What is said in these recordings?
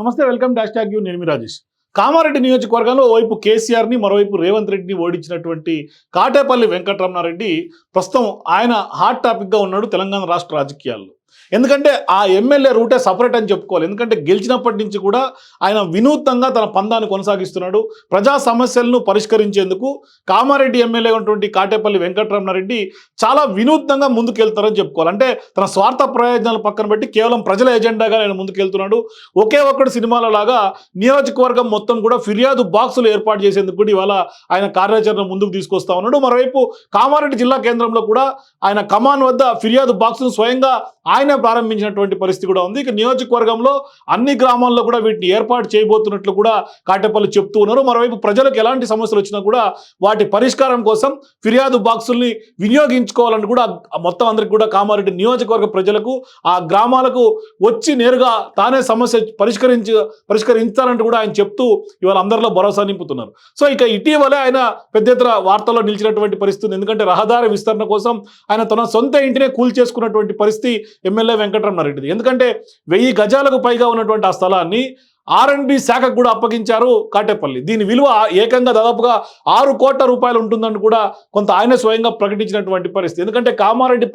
నమస్తే welcome dash tag you నేను రాజేష్. కామారెడ్డి నియోజకవర్గంలో ఓవైపు కేసీఆర్ని మరోవైపు రేవంత్ రెడ్డిని ఓడించినటువంటి కాటేపల్లి వెంకటరమణారెడ్డి ప్రస్తుతం ఆయన హాట్ టాపిక్గా ఉన్నాడు తెలంగాణ రాష్ట్ర రాజకీయాల్లో. ఎందుకంటే ఆ ఎమ్మెల్యే రూటే సపరేట్ అని చెప్పుకోవాలి. ఎందుకంటే గెలిచినప్పటి నుంచి కూడా ఆయన వినూత్నంగా తన పందాన్ని కొనసాగిస్తున్నాడు. ప్రజా సమస్యలను పరిష్కరించేందుకు కామారెడ్డి ఎమ్మెల్యే ఉన్నటువంటి కాటేపల్లి వెంకటరమణారెడ్డి చాలా వినూత్నంగా ముందుకెళ్తారని చెప్పుకోవాలి. అంటే తన స్వార్థ ప్రయోజనాలు పక్కన పెట్టి కేవలం ప్రజల ఎజెండాగా ఆయన ముందుకెళ్తున్నాడు. ఒకే ఒక్కడు సినిమాల లాగా నియోజకవర్గం మొత్తం కూడా ఫిర్యాదు బాక్సులు ఏర్పాటు చేసేందుకు కూడా ఇవాళ ఆయన కార్యాచరణ ముందుకు తీసుకొస్తా ఉన్నాడు. మరోవైపు కామారెడ్డి జిల్లా కేంద్రంలో కూడా ఆయన కమాన్ వద్ద ఫిర్యాదు బాక్సును స్వయంగా ఆయన ప్రారంభించినటువంటి పరిస్థితి కూడా ఉంది. ఇక నియోజకవర్గంలో అన్ని గ్రామాల్లో కూడా వీటిని ఏర్పాటు చేయబోతున్నట్లు కూడా కాటేపల్లి చెప్తూ ఉన్నారు. మరోవైపు ప్రజలకు ఎలాంటి సమస్యలు వచ్చినా కూడా వాటి పరిష్కారం కోసం ఫిర్యాదు బాక్సుల్ని వినియోగించుకోవాలని కూడా మొత్తం అందరికి కూడా కామారెడ్డి నియోజకవర్గ ప్రజలకు ఆ గ్రామాలకు వచ్చి నేరుగా తానే సమస్య పరిష్కరించి పరిష్కరించాలంటూ కూడా ఆయన చెప్తూ ఇవాళ అందరిలో భరోసా నింపుతున్నారు. సో ఇక ఇటీవలే ఆయన పెద్ద ఎత్తున వార్తల్లో నిలిచినటువంటి పరిస్థితి ఎందుకంటే రహదారి విస్తరణ కోసం ఆయన తన సొంత ఇంటినే కూల్ చేసుకున్నటువంటి పరిస్థితి ఎమ్మెల్యే వెంకటరమణారెడ్డిది ఎందుకంటే వెయ్యి గజాలకు పైగా ఉన్నటువంటి ఆ స్థలాన్ని ఆర్ అండ్ శాఖకు కూడా అప్పగించారు కాటేపల్లి. దీని విలువ ఏకంగా దాదాపుగా ఆరు కోట్ల రూపాయలు ఉంటుందని కూడా కొంత ఆయన స్వయంగా ప్రకటించినటువంటి పరిస్థితి. ఎందుకంటే కామారెడ్డి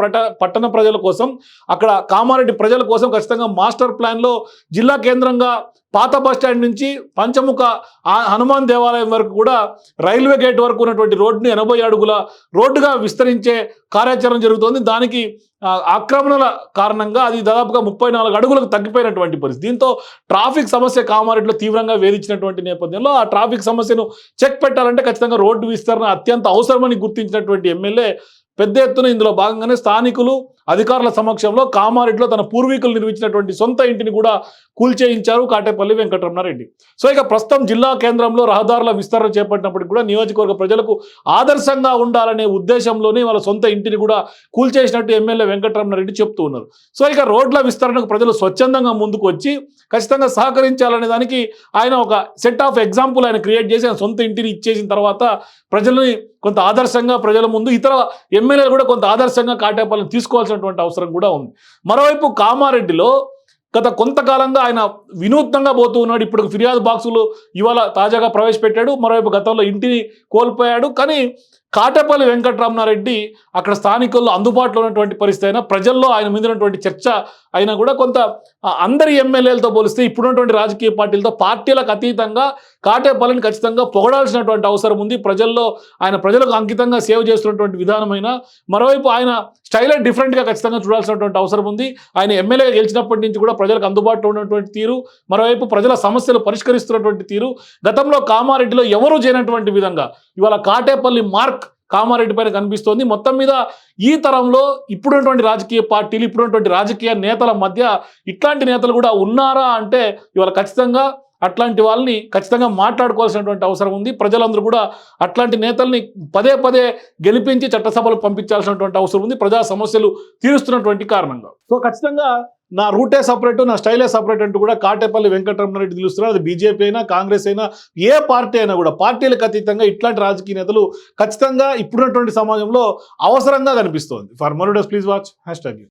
పట్టణ ప్రజల కోసం అక్కడ కామారెడ్డి ప్రజల కోసం ఖచ్చితంగా మాస్టర్ ప్లాన్లో జిల్లా కేంద్రంగా పాత బస్ స్టాండ్ నుంచి పంచముఖ హనుమాన్ దేవాలయం వరకు కూడా రైల్వే గేట్ వరకు ఉన్నటువంటి రోడ్డుని ఎనభై అడుగుల రోడ్డుగా విస్తరించే కార్యాచరణ జరుగుతోంది. దానికి ఆక్రమణల కారణంగా అది దాదాపుగా ముప్పై నాలుగు అడుగులకు తగ్గిపోయినటువంటి పరిస్థితి. దీంతో ట్రాఫిక్ సమస్య కామారెడ్డిలో తీవ్రంగా వేధించినటువంటి నేపథ్యంలో ఆ ట్రాఫిక్ సమస్యను చెక్ పెట్టాలంటే ఖచ్చితంగా రోడ్డు విస్తరణ అత్యంత అవసరమని గుర్తించినటువంటి ఎమ్మెల్యే పెద్ద ఎత్తున ఇందులో భాగంగానే స్థానికులు అధికారుల సమక్షంలో కామారెడ్డిలో తన పూర్వీకులు నిర్మించినటువంటి సొంత ఇంటిని కూడా కూల్చేయించారు కాటేపల్లి వెంకటరమణారెడ్డి. సో ఇక ప్రస్తుతం జిల్లా కేంద్రంలో రహదారుల విస్తరణ చేపట్టినప్పటికీ కూడా నియోజకవర్గ ప్రజలకు ఆదర్శంగా ఉండాలనే ఉద్దేశంలోనే వాళ్ళ సొంత ఇంటిని కూడా కూల్చేసినట్టు ఎమ్మెల్యే వెంకటరమణారెడ్డి చెప్తూ ఉన్నారు. సో ఇక రోడ్ల విస్తరణకు ప్రజలు స్వచ్ఛందంగా ముందుకు వచ్చి ఖచ్చితంగా సహకరించాలనే దానికి ఆయన ఒక సెట్ ఆఫ్ ఎగ్జాంపుల్ ఆయన క్రియేట్ చేసి ఆయన సొంత ఇంటిని ఇచ్చేసిన తర్వాత ప్రజల్ని కొంత ఆదర్శంగా ప్రజల ముందు ఇతర ఎమ్మెల్యేలు కూడా కొంత ఆదర్శంగా కాటేపాలను తీసుకోవాల్సినటువంటి అవసరం కూడా ఉంది. మరోవైపు కామారెడ్డిలో గత కొంతకాలంగా ఆయన వినూత్నంగా పోతూ ఉన్నాడు. ఇప్పుడు ఫిర్యాదు బాక్సులు ఇవాళ తాజాగా ప్రవేశపెట్టాడు. మరోవైపు గతంలో ఇంటిని కోల్పోయాడు. కానీ కాటేపల్లి వెంకటరమణారెడ్డి అక్కడ స్థానికుల్లో అందుబాటులో ఉన్నటువంటి పరిస్థితి అయినా ప్రజల్లో ఆయన మీద ఉన్నటువంటి చర్చ అయినా కూడా కొంత అందరి ఎమ్మెల్యేలతో పోలిస్తే ఇప్పుడున్నటువంటి రాజకీయ పార్టీలతో పార్టీలకు అతీతంగా కాటేపల్లిని ఖచ్చితంగా పొగడాల్సినటువంటి అవసరం ఉంది. ప్రజల్లో ఆయన ప్రజలకు అంకితంగా సేవ చేస్తున్నటువంటి విధానమైన మరోవైపు ఆయన స్టైల్ డిఫరెంట్గా ఖచ్చితంగా చూడాల్సినటువంటి అవసరం ఉంది. ఆయన ఎమ్మెల్యేగా గెలిచినప్పటి నుంచి కూడా ప్రజలకు అందుబాటులో ఉన్నటువంటి తీరు మరోవైపు ప్రజల సమస్యలు పరిష్కరిస్తున్నటువంటి తీరు. గతంలో కామారెడ్డిలో ఎవరూ చేయనటువంటి విధంగా ఇవాళ కాటేపల్లి మార్క్ కామారెడ్డి పైన కనిపిస్తోంది. మొత్తం మీద ఈ తరంలో ఇప్పుడున్నటువంటి రాజకీయ పార్టీలు ఇప్పుడున్నటువంటి రాజకీయ నేతల మధ్య ఇట్లాంటి నేతలు కూడా ఉన్నారా అంటే ఇవాళ ఖచ్చితంగా అట్లాంటి వాళ్ళని ఖచ్చితంగా మాట్లాడుకోవాల్సినటువంటి అవసరం ఉంది. ప్రజలందరూ కూడా అట్లాంటి నేతల్ని పదే పదే గెలిపించి చట్టసభలు పంపించాల్సినటువంటి అవసరం ఉంది. ప్రజా సమస్యలు తీరుస్తున్నటువంటి కారణంగా. సో ఖచ్చితంగా నా రూటే సపరేట్ నా స్టైలే సపరేట్ అంటూ కూడా కాటేపల్లి వెంకటరమణారెడ్డి తెలుస్తున్నారు అది బీజేపీ అయినా కాంగ్రెస్ అయినా ఏ పార్టీ అయినా కూడా పార్టీలకు అతీతంగా ఇట్లాంటి రాజకీయ నేతలు ఖచ్చితంగా ఇప్పుడున్నటువంటి సమాజంలో అవసరంగా కనిపిస్తోంది. ఫర్ మోర్ డస్ ప్లీజ్ వాచ్. Hash tag